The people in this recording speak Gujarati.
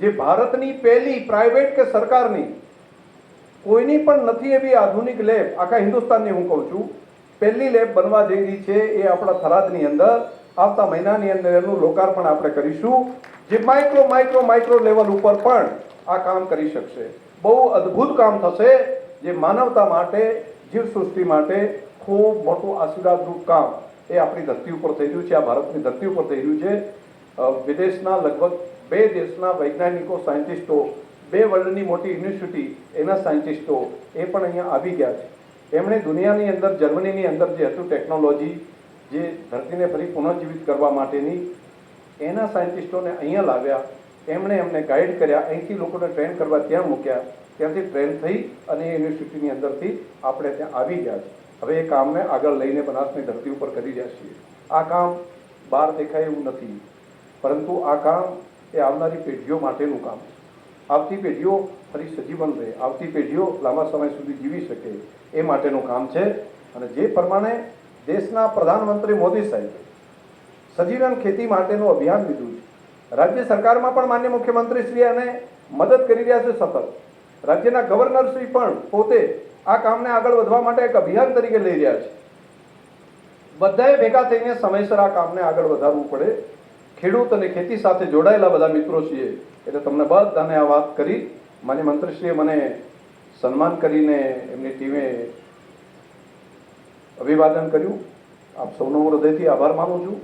જે ભારતની પહેલી પ્રાઇવેટ કે સરકારની, કોઈની પણ નથી એવી આધુનિક લેબ આખા હિન્દુસ્તાનની હું કહું છું, પહેલી લેબ બનવા જઈ રહી છે એ આપણા થરાદની અંદર. આવતા મહિનાની અંદર એનું લોકાર્પણ આપણે કરીશું, જે માઇક્રો માઇક્રો માઇક્રો લેવલ ઉપર પણ આ કામ કરી શકશે. બહુ અદ્ભુત કામ થશે જે માનવતા માટે, જીવસૃષ્ટિ માટે ખૂબ મોટું આશીર્વાદરૂપ કામ એ આપણી ધરતી ઉપર થઈ રહ્યું છે, આ ભારતની ધરતી ઉપર થઈ રહ્યું છે. વિદેશના લગભગ બે દેશના વૈજ્ઞાનિકો, સાયન્ટિસ્ટો, બે વર્લ્ડની મોટી યુનિવર્સિટી, એના સાયન્ટિસ્ટો એ પણ અહીંયા આવી ગયા છે. એમણે દુનિયાની અંદર, જર્મનીની અંદર જે હતું ટેકનોલોજી, જે ધરતીને ફરી પુનઃજીવિત કરવા માટેની, એના સાયન્ટિસ્ટોને અહીંયા લાવ્યા. એમણે એમને ગાઈડ કર્યા. અહીંથી લોકોને ટ્રેન કરવા ત્યાં મૂક્યા. ત્યાંથી ટ્રેન થઈ અને યુનિવર્સિટીની અંદરથી આપણે ત્યાં આવી ગયા છે હવે એ કામને આગળ લઈને બનાસની ધરતી ઉપર કરી રહ્યા છીએ. આ કામ બહાર દેખાય એવું નથી. પરંતુ આ કામ એ આવનારી પેઢીઓ માટેનું કામ. આવતી પેઢીઓ ફરી સજીવન રહે. આવતી પેઢીઓ લાંબા સમય સુધી જીવી શકે એ માટેનું કામ છે. અને જે પ્રમાણે દેશના પ્રધાનમંત્રી મોદી સાહેબે સજીવન ખેતી માટેનું અભિયાન લીધું છે. રાજ્ય સરકારમાં પણ માન્ય મુખ્યમંત્રી શ્રી અને મદદ કરી રહ્યા છે સતત. રાજ્યના ગવર્નરશ્રી પણ પોતે આ કામને આગળ વધવા માટે એક અભિયાન તરીકે લઈ રહ્યા છે. બધાએ ભેગા થઈને સમયસર આ કામને આગળ વધારવું પડે. ખેડૂત અને ખેતી સાથે જોડાયેલા બધા મિત્રો છીએ એટલે તમને બધાને આ વાત કરી. માન્ય મંત્રીશ્રીએ મને સન્માન કરીને એમની ટીમે અભિવાદન કર્યું. આપ સૌનો હૃદયથી આભાર માનું છું.